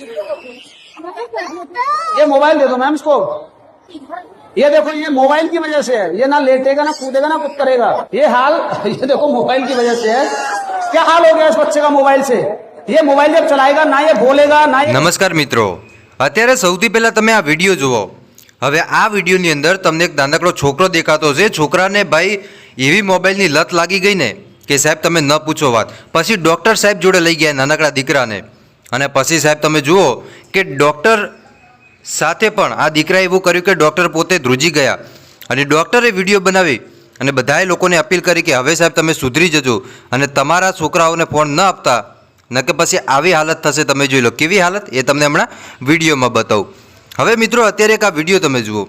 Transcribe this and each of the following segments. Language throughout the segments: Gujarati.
ये मोबाइल दे दो मैम इसको ये देखो ये मोबाइल की वजह से है ये ना लेटेगा ना कूदेगा ना कुछ करेगा ये हाल ये देखो मोबाइल की वजह से है क्या हाल हो गया इस बच्चे का मोबाइल से ये मोबाइल जब चलाएगा ना ये बोलेगा ना ये નમસ્કાર મિત્રો અત્યારે સૌથી પહેલા તમે આ વિડીયો જુઓ હવે આ વિડીયોની અંદર તમને એક નાનકડો છોકરો દેખાતો છે છોકરાને ભાઈ એવી મોબાઈલની લત લાગી ગઈ ને કે સાહેબ તમે ન પૂછો વાત પછી ડૉક્ટર સાહેબ જોડે લઈ ગયા નાનકડા દીકરાને અને પછી સાહેબ તમે જુઓ કે ડૉક્ટર સાથે પણ આ દીકરાએ એવું કર્યું કે ડૉક્ટર પોતે ધ્રુજી ગયા. અને ડૉક્ટરે વીડિયો બનાવી અને બધાએ લોકોને અપીલ કરી કે હવે સાહેબ તમે સુધરી જજો અને તમારા છોકરાઓને ફોન ન આપતા, ન કે પછી આવી હાલત થશે તમે જોઈ લો. કેવી હાલત? એ તમને હમણાં વિડીયોમાં બતાવું. હવે મિત્રો અત્યારે એક આ વીડિયો તમે જુઓ.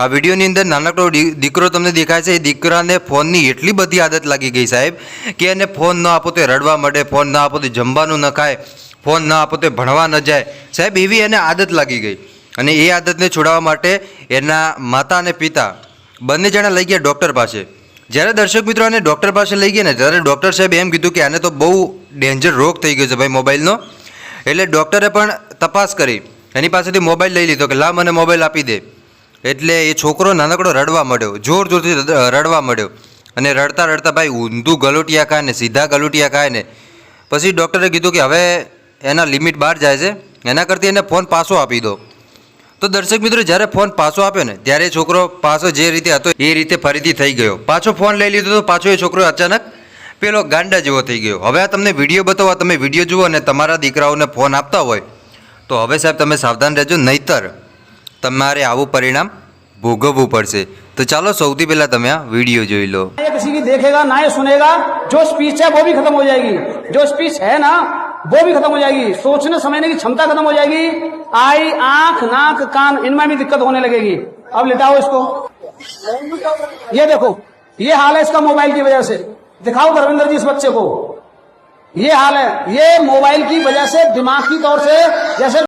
આ વિડીયોની અંદર નાનકડો દીકરો તમને દેખાય છે. એ દીકરાને ફોનની એટલી બધી આદત લાગી ગઈ સાહેબ કે એને ફોન ન આપો તો રડવા માંડે, ફોન ન આપો તો જમવાનું ન ખાય. ફોન ના આપો તો ભણવા ન જાય. સાહેબ, એવી એને આદત લાગી ગઈ. અને એ આદતને છોડાવવા માટે એના માતા અને પિતા બંને જણા લઈ ગયા ડૉક્ટર પાસે. જ્યારે દર્શક મિત્રો આને ડૉક્ટર પાસે લઈ ગયા ને, ત્યારે ડૉક્ટર સાહેબ એમ કીધું કે આને તો બહુ ડેન્જર રોગ થઈ ગયો છે ભાઈ મોબાઈલનો એટલે ડૉક્ટરે પણ તપાસ કરી. એની પાસેથી મોબાઈલ લઈ લીધો કે, લા, મને મોબાઈલ આપી દે. એટલે એ છોકરો નાનકડો રડવા માંડ્યો. જોર જોરથી રડવા મળ્યો અને રડતા રડતા ભાઈ ઊંધું ગલોટિયા ખાય ને, સીધા ગલોટિયા ખાય ને. પછી ડૉક્ટરે કીધું કે, હવે એના લિમિટ બહાર જાય છે એના કરતી એને ફોન પાછો આપી દો તો દર્શક મિત્રો જ્યારે ફોન પાછો આપ્યો ને ત્યારે એ છોકરો પાછો જે રીતે હતો એ રીતે ફરીથી થઈ ગયો પાછો ફોન લઈ લીધો તો પાછો એ છોકરો અચાનક પેલો ગાંડા જેવો થઈ ગયો હવે આ તમને વિડીયો બતાવો આ તમે વિડીયો જુઓ અને તમારા દીકરાઓને ફોન આપતા હોય તો હવે સાહેબ તમે સાવધાન રહેજો નહીતર તમારે આવું પરિણામ ભોગવવું પડશે તો ચાલો સૌથી પહેલાં તમે આ વિડીયો જોઈ લો ये किसी की देखेगा ना ये सुनेगा जो स्पीच है वो भी खत्म हो जाएगी जो स्पीच है ना वो भी खत्म हो जाएगी। सोचने समझने की क्षमता खत्म हो जाएगी। आई, आँख, नाक, कान इनमें भी दिक्कत होने लगेगी। अब लिटाओ इसको। ये देखो, ये हाल है इसका मोबाइल की वजह से। दिखाओ धर्मेंद्र जी इस बच्चे को। ये हाल है। ये मोबाइल की वजह से, दिमाग की तौर से, जैसे